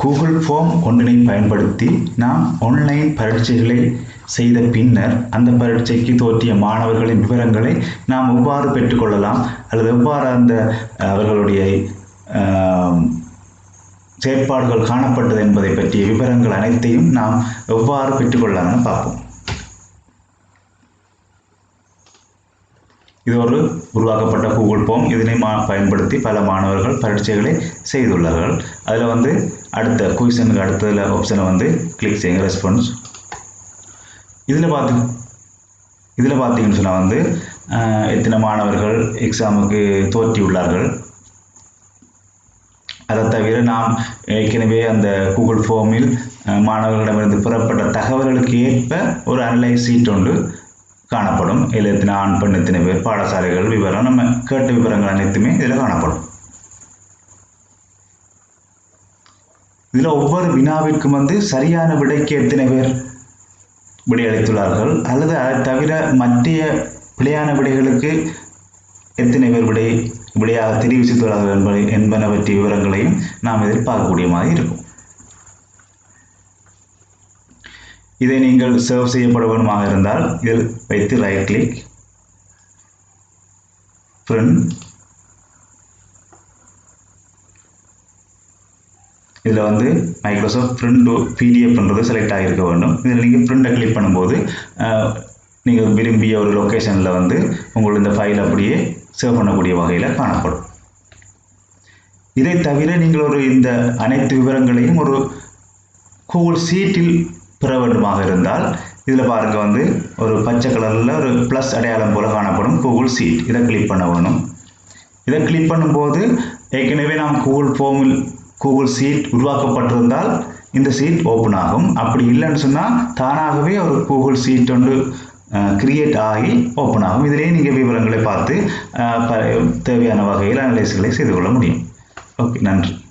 Google form ஒன்றினை பயன்படுத்தி நாம் ஆன்லைன் பரீட்சைகளை செய்த பின்னர் அந்த பரீட்சைக்கு தோற்றிய மாணவர்களின் விவரங்களை நாம் எவ்வாறு பெற்றுக்கொள்ளலாம் அல்லது எவ்வாறு அந்த அவர்களுடைய செயற்பாடுகள் காணப்பட்டது என்பதை பற்றிய விவரங்கள் அனைத்தையும் நாம் எவ்வாறு பெற்றுக்கொள்ளலாம்னு பார்ப்போம். இது ஒரு உருவாக்கப்பட்ட கூகுள் ஃபார்ம். இதனை மா பயன்படுத்தி பல மாணவர்கள் பரீட்சைகளை செய்துள்ளார்கள். அதில் வந்து அடுத்த கொஷனுக்கு அடுத்ததில் ஆப்ஷனை வந்து கிளிக் செய்யுங்க ரெஸ்பான்ஸ் இதில் பார்த்து இதில் பார்த்தீங்கன்னு சொன்னால் வந்து எத்தனை மாணவர்கள் எக்ஸாமுக்கு தோற்றியுள்ளார்கள் அதை தவிர நாம் ஏற்கனவே அந்த கூகுள் ஃபோமில் மாணவர்களிடமிருந்து புறப்பட்ட தகவல்களுக்கு ஏற்ப ஒரு அனலைஸ் சீட் ஒன்று காணப்படும். இதில் எத்தனை ஆண் பெண் எத்தனை பேர் பாடசாலைகள் விவரம் நம்ம கேட்ட விவரங்கள் அனைத்துமே இதில் காணப்படும். இதில் ஒவ்வொரு வினாவிற்கும் வந்து சரியான விடைக்கு எத்தனை பேர் விடையளித்துள்ளார்கள் அல்லது அதை தவிர மற்ற பிழையான விடைகளுக்கு எத்தனை பேர் விடை விடையாக தெரிவித்துள்ளார்கள் என்பதை என்பன பற்றிய விவரங்களையும் நாம் இதில் பார்க்கக்கூடிய மாதிரி இருக்கும். இதை நீங்கள் சர்வ் செய்யப்பட வேண்டுமாக இருந்தால் இதில் வைத்து ரைட் கிளிக் பிரிண்ட் இதில் வந்து மைக்ரோசாஃப்ட் பிரிண்ட் பிடிஎஃப்ன்றது செலக்ட் ஆகியிருக்க வேண்டும். இதில் நீங்கள் பிரிண்டை கிளிக் பண்ணும்போது நீங்கள் விரும்பிய ஒரு லொக்கேஷனில் வந்து உங்களோட இந்த ஃபைல் அப்படியே சேவ் பண்ணக்கூடிய வகையில் காணப்படும். இதை தவிர நீங்கள் ஒரு இந்த அனைத்து விவரங்களையும் ஒரு கூகுள் சீட்டில் பெற இருந்தால் இதில் பாருங்க வந்து ஒரு பச்சை கலரில் ஒரு ப்ளஸ் அடையாளம் போல காணப்படும் கூகுள் சீட் இதை கிளிக் பண்ண வேணும். இதை கிளிக் பண்ணும்போது ஏற்கனவே நாம் கூகுள் ஃபோமில் கூகுள் சீட் உருவாக்கப்பட்டிருந்தால் இந்த சீட் ஓப்பன் ஆகும். அப்படி இல்லைன்னு சொன்னால் தானாகவே ஒரு கூகுள் சீட் ஒன்று கிரியேட் ஆகி ஓப்பன் ஆகும். இதிலேயே நீங்கள் விவரங்களை பார்த்து ப- தேவையான வகையில் அனலைஸ்களை செய்து கொள்ள முடியும். ஓகே நன்றி.